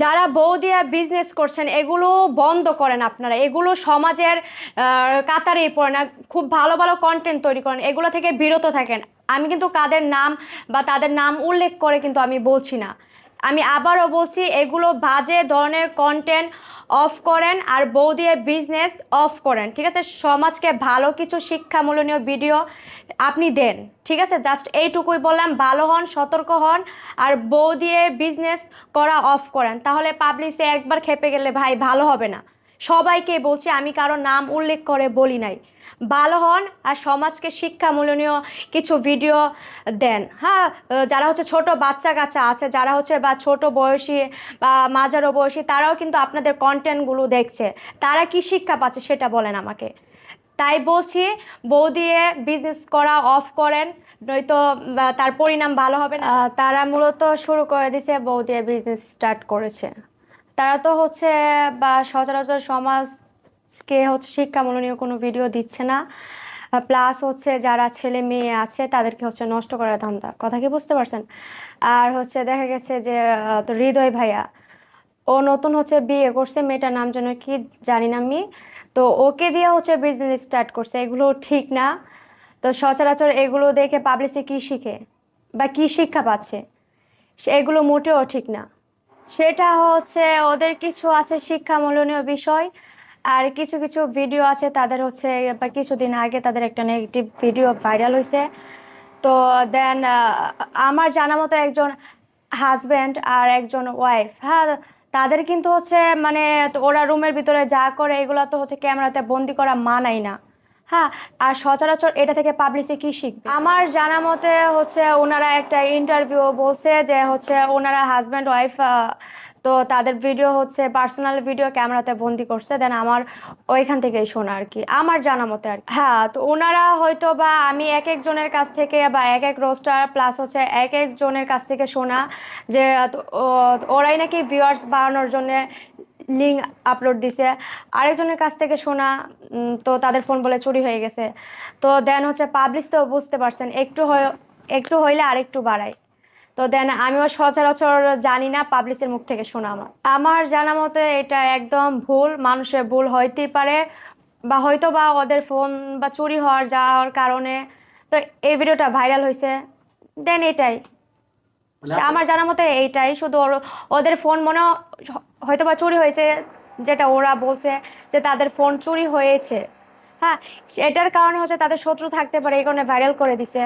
যারা বউ দিয়ে বিজনেস করছেন, এগুলো বন্ধ করেন আপনারা। এগুলো সমাজের কাতারে পড়ে না। খুব ভালো ভালো কন্টেন্ট তৈরি করেন। এগুলো থেকে বিরত থাকেন। আমি কিন্তু কাদের নাম বা তাদের নাম উল্লেখ করে কিন্তু আমি বলছি না। আমি আবারও বলছি, এগুলো বাজে ধরনের কন্টেন্ট অফ করেন আর বউ দিয়ে বিজনেস অফ করেন, ঠিক আছে? সমাজকে ভালো কিছু শিক্ষামূলনীয় ভিডিও আপনি দেন, ঠিক আছে? জাস্ট এইটুকুই বললাম, ভালো হন, সতর্ক হন আর বউ দিয়ে বিজনেস করা অফ করেন। তাহলে পাবলিশে একবার খেপে গেলে ভাই ভালো হবে না। সবাইকে বলছি, আমি কারও নাম উল্লেখ করে বলি নাই। ভালো হন আর সমাজকে শিক্ষামূলনীয় কিছু ভিডিও দেন। হ্যাঁ যারা হচ্ছে ছোট বাচ্চা কাচ্চা আছে, যারা হচ্ছে বা ছোট বয়সী বা মাঝারো বয়সী, তারাও কিন্তু আপনাদের কন্টেন্টগুলো দেখছে। তারা কি শিক্ষা পাচ্ছে সেটা বলেন আমাকে। তাই বলছি, বউ দিয়ে বিজনেস করা অফ করেন, নয়তো তার পরিণাম ভালো হবে না। তারা মূলত শুরু করে দিছে, বউ দিয়ে বিজনেস স্টার্ট করেছে। তারা তো হচ্ছে বা সচরাচর সমাজকে হচ্ছে শিক্ষামূলনীয় কোনো ভিডিও দিচ্ছে না। প্লাস হচ্ছে যারা ছেলে মেয়ে আছে, তাদেরকে হচ্ছে নষ্ট করার ধান্দা। কথা কি বুঝতে পারছেন? আর হচ্ছে দেখা গেছে যে তো হৃদয় ভাইয়া, ও নতুন হচ্ছে বিয়ে করছে, মেয়েটার নাম যেন কি জানি না আমি। তো ওকে দিয়ে হচ্ছে বিজনেস স্টার্ট করছে, এগুলো ঠিক না। তো সচরাচর এগুলো দেখে পাবলিসে কি শিখে বা কি শিক্ষা পাচ্ছে? এগুলো মোটেও ঠিক না। সেটা হচ্ছে ওদের কিছু আছে শিক্ষামূলনীয় বিষয়। আর কিছু কিছু ভিডিও আছে, তাদের হচ্ছে কিছুদিন আগে তাদের একটা নেগেটিভ ভিডিও ভাইরাল হয়েছে তো দেন আমার জানা মতো একজন হাজব্যান্ড আর একজন ওয়াইফ হ্যাঁ তাদের কিন্তু হচ্ছে মানে ওরা রুমের ভিতরে যা করে, এগুলো তো হচ্ছে ক্যামেরাতে বন্দি করা মানাই না। হ্যাঁ আর সচরাচর এটা থেকে পাবলিসে কি শিখবে? আমার জানা মতে হচ্ছে ওনারা একটা ইন্টারভিউ বলছে যে হচ্ছে ওনারা হাজব্যান্ড ওয়াইফ তো তাদের ভিডিও হচ্ছে পার্সোনাল ভিডিও ক্যামেরাতে বন্দি করছে দেন আমার ওইখান থেকেই শোনা আর কি, আমার জানা মতে আর। হ্যাঁ তো ওনারা হয়তো বা আমি এক একজনের কাছ থেকে বা এক এক রোস্টার প্লাস হচ্ছে এক একজনের কাছ থেকে শোনা যে ওরাই নাকি ভিউয়ার্স বাড়ানোর জন্যে লিঙ্ক আপলোড দিছে। আরেকজনের কাছ থেকে শোনা তো তাদের ফোন বলে চুরি হয়ে গেছে। তো দেন হচ্ছে পাবলিশ তো বুঝতে পারছেন, একটু একটু হইলে আরেকটু বাড়ায়। তো দেন আমিও সচরাচর জানি না পাবলিশের মুখ থেকে শোনা আমার। আমার জানা মতে এটা একদম ভুল মানুষের ভুল হইতেই পারে বা হয়তো বা ওদের ফোন বা চুরি হওয়ার যাওয়ার কারণে। তো এই ভিডিওটা ভাইরাল হয়েছে দেন এটাই। আমার জানা মতে এইটাই শুধু ওর- ওদের ফোন মনে হয়তো বা চুরি হয়েছে যেটা ওরা বলছে যে তাদের ফোন চুরি হয়েছে। হ্যাঁ এটার কারণে হচ্ছে তাদের শত্রু থাকতে পারে এই কারণে ভাইরাল করে দিছে।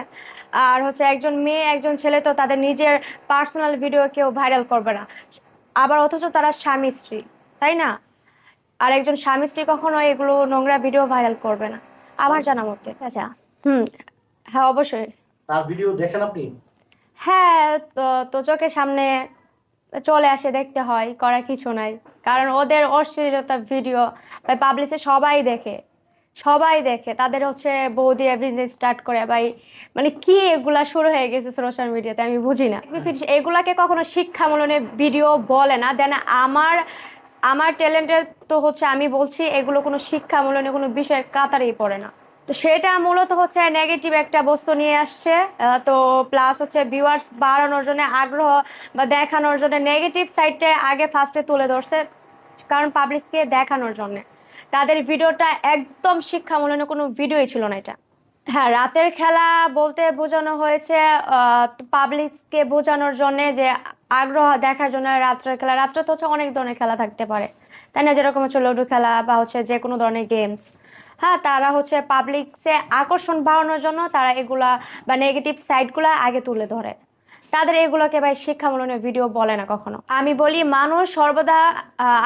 আর হচ্ছে একজন মেয়ে একজন ছেলে তো তাদের নিজের পার্সোনাল ভিডিও কেউ ভাইরাল করবে না। আবার অথচ তারা স্বামী স্ত্রী তাই না? আর একজন স্বামী স্ত্রী কখনো এগুলো নোংরা ভিডিও ভাইরাল করবে না। আমার জানা মতে। আচ্ছা। হুম হ্যাঁ অবশ্যই। তার ভিডিও দেখেন আপনি? হ্যাঁ তো তো চোখের সামনে চলে আসে দেখতে হয় করার কিছু নাই। কারণ ওদের অশ্লীলতা ভিডিও পাবলিশে সবাই দেখে। সবাই দেখে। তাদের হচ্ছে বউ দিয়ে বিজনেস স্টার্ট করে ভাই। মানে কি এগুলা শুরু হয়ে গেছে সোশ্যাল মিডিয়াতে আমি বুঝি না। এগুলাকে কখনো শিক্ষামূলনের ভিডিও বলে না। দেন আমার আমার ট্যালেন্টের তো হচ্ছে আমি বলছি এগুলো কোনো শিক্ষামূলনীয় কোনো বিষয়ের কাতারেই পড়ে না। তো সেটা মূলত হচ্ছে নেগেটিভ একটা বস্তু নিয়ে আসছে। তো প্লাস হচ্ছে ভিউয়ার্স বাড়ানোর জন্য আগ্রহ বা দেখানোর জন্য নেগেটিভ সাইডটা আগে ফার্স্টে তুলে ধরছে। কারণ পাবলিশকে দেখানোর জন্য। তাদের ভিডিওটা একদম শিক্ষামূলনীয় কোনো ভিডিওই ছিল না এটা। হ্যাঁ রাতের খেলা বলতে বোঝানো হয়েছে পাবলিককে বোঝানোর জন্য যে আগ্রহ দেখার জন্য রাত্রের খেলা। রাত্রে তো হচ্ছে অনেক ধরনের খেলা থাকতে পারে। তাই না? যেরকম হচ্ছে লুডো খেলা বা হচ্ছে যে কোনো ধরনের গেমস হ্যাঁ তারা হচ্ছে পাবলিকসে আকর্ষণ বাড়ানোর জন্য তারা এগুলা বা নেগেটিভ সাইডগুলো আগে তুলে ধরে। তাদের এগুলোকে ভাই শিক্ষামূলনীয় ভিডিও বলে না কখনো। আমি বলি, মানুষ সর্বদা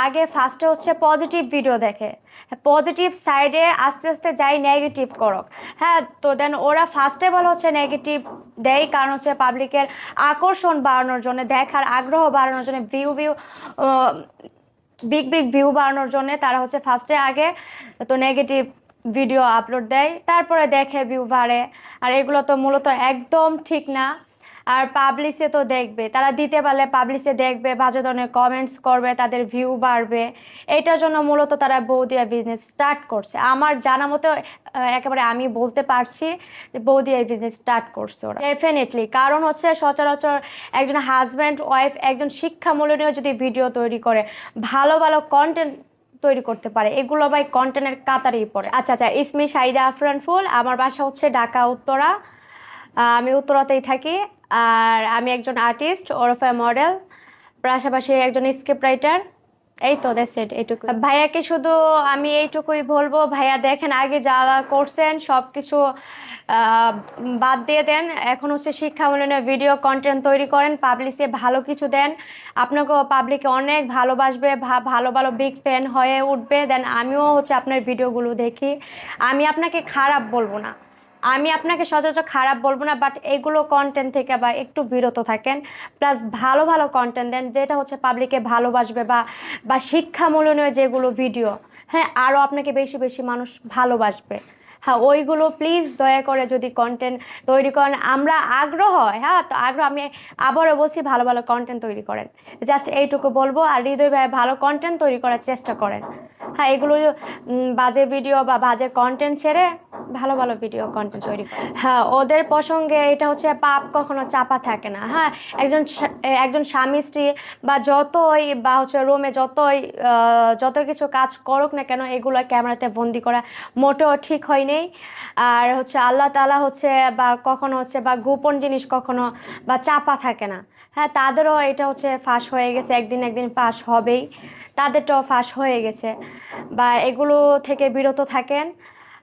আগে ফার্স্টে হচ্ছে পজিটিভ ভিডিও দেখে। পজিটিভ সাইডে আস্তে আস্তে যাই নেগেটিভ করক। হ্যাঁ তো দেন ওরা ফার্স্টে বল হচ্ছে নেগেটিভ দেয়, কারণ হচ্ছে পাবলিকের আকর্ষণ বাড়ানোর জন্য, দেখার আগ্রহ বাড়ানোর জন্য view view big big view বাড়ানোর জন্য তারা হচ্ছে ফার্স্টে আগে তো নেগেটিভ ভিডিও আপলোড দেয়, তারপরে দেখে ভিউ বাড়ে। আর এগুলো তো মূলত একদম ঠিক না। আর পাবলিশে তো দেখবে, তারা দিতে পারলে পাবলিশে দেখবে বাজে ধরনের কমেন্টস করবে, তাদের ভিউ বাড়বে। এটার জন্য মূলত তারা বৌদিয়া বিজনেস স্টার্ট করছে। আমার জানা মতো একেবারে আমি বলতে পারছি যে বৌদিয়া বিজনেস স্টার্ট করছে ওরা। ডেফিনেটলি কারণ হচ্ছে সচরাচর একজন হাজব্যান্ড ওয়াইফ একজন শিক্ষামূলনীয় যদি ভিডিও তৈরি করে, ভালো ভালো কন্টেন্ট তৈরি করতে পারে। এগুলো ভাই কন্টেন্টের কাতারেই পড়ে। আচ্ছা আচ্ছা ইসমি সাইদা আফরান ফুল, আমার বাসা হচ্ছে ঢাকা, উত্তরা। আমি উত্তরাতেই থাকি। আর আমি একজন আর্টিস্ট ওরফে মডেল পাশাপাশি একজন স্ক্রিপ্ট রাইটার এই তো দ্যাটস ইট এইটুকু ভাইয়াকে শুধু আমি এইটুকুই বলব, ভাইয়া দেখেন আগে যা করছেন সব কিছু বাদ দিয়ে দেন। এখন হচ্ছে শিক্ষামূলনীয় ভিডিও কন্টেন্ট তৈরি করেন পাবলিশে ভালো কিছু দেন। আপনাকেও পাবলিকে অনেক ভালোবাসবে ভালো ভালো বিগ ফ্যান হয়ে উঠবে। দেন আমিও হচ্ছে আপনার ভিডিওগুলো দেখি। আমি আপনাকে খারাপ বলব না। আমি আপনাকে সচরাচর খারাপ বলব না বাট এগুলো কন্টেন্ট থেকে বা একটু বিরত থাকেন। প্লাস ভালো ভালো কন্টেন্ট দেন, যেটা হচ্ছে পাবলিকে ভালোবাসবে বা বা শিক্ষামূলনীয় যেগুলো ভিডিও হ্যাঁ আরও আপনাকে বেশি বেশি মানুষ ভালোবাসবে। হ্যাঁ ওইগুলো প্লিজ দয়া করে যদি কন্টেন্ট তৈরি করেন, আমরা আগ্রহ, হয় হ্যাঁ তো আগ্রহ, আমি আবারও বলছি ভালো ভালো কন্টেন্ট তৈরি করেন। জাস্ট এইটুকু বলব, আর হৃদয় ভাই ভালো কন্টেন্ট তৈরি করার চেষ্টা করেন। হ্যাঁ এগুলো বাজে ভিডিও বা বাজে কন্টেন্ট ছেড়ে ভালো ভালো ভিডিও কন্টেন্ট তৈরি করে। হ্যাঁ ওদের প্রসঙ্গে এটা হচ্ছে পাপ কখনো চাপা থাকে না। হ্যাঁ একজন একজন স্বামী স্ত্রী বা যতই বা হচ্ছে রুমে যতই যত কিছু কাজ করুক না কেন এগুলো ক্যামেরাতে বন্দি করা মোটেও ঠিক হয় নেই আর হচ্ছে আল্লাহ তালা হচ্ছে বা কখনো হচ্ছে বা গোপন জিনিস কখনো বা চাপা থাকে না। হ্যাঁ তাদেরও এটা হচ্ছে ফাঁস হয়ে গেছে একদিন একদিন ফাঁস হবেই। তাদেরটাও ফাঁস হয়ে গেছে। বা এগুলো থেকে বিরত থাকেন।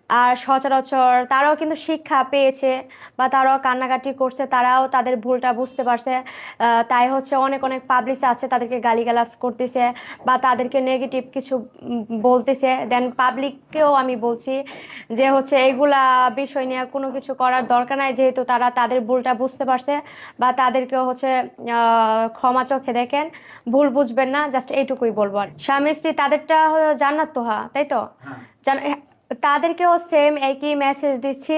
আর সচরাচর তারাও কিন্তু শিক্ষা পেয়েছে বা তারাও কান্নাকাটি করছে তারাও তাদের ভুলটা বুঝতে পারছে। তাই হচ্ছে অনেক অনেক পাবলিশ আছে তাদেরকে গালিগালাজ করতেছে বা তাদেরকে নেগেটিভ কিছু বলতেছে। দেন পাবলিককেও আমি বলছি যে হচ্ছে এইগুলা বিষয় নিয়ে কোনো কিছু করার দরকার নাই যেহেতু তারা তাদের ভুলটা বুঝতে পারছে বা তাদেরকেও হচ্ছে আহ, ক্ষমা চোখে দেখেন। ভুল বুঝবেন না জাস্ট এইটুকুই বলব আর। স্বামী স্ত্রী তাদেরটা জান্নাত তো হা তাই তো? হ্যাঁ। জান তাদেরকেও সেম একই মেসেজ দিচ্ছি।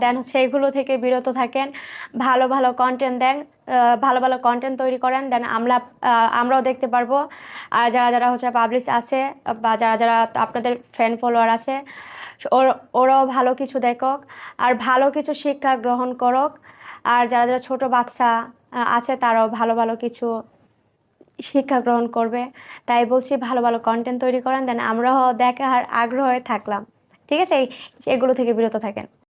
দেন এগুলো থেকে বিরত থাকেন, ভালো ভালো কন্টেন্ট দেন ভালো ভালো কন্টেন্ট তৈরি করেন। দেন আমরা আমরাও দেখতে পারব। আর যারা যারা হচ্ছে পাবলিশ আছে, বা যারা যারা আপনাদের ফ্রেন্ড ফলোয়ার আছে, ওর- ওরাও ভালো কিছু দেখক। আর ভালো কিছু শিক্ষা গ্রহণ করক। আর যারা যারা ছোট বাচ্চা আছে তারাও ভালো ভালো কিছু শিক্ষা গ্রহণ করবে। তাই বলছি ভালো ভালো কন্টেন্ট তৈরি করেন দেন আমরাও দেখার আগ্রহে থাকলাম। ঠিক আছে? এগুলো থেকে বিরত থাকেন।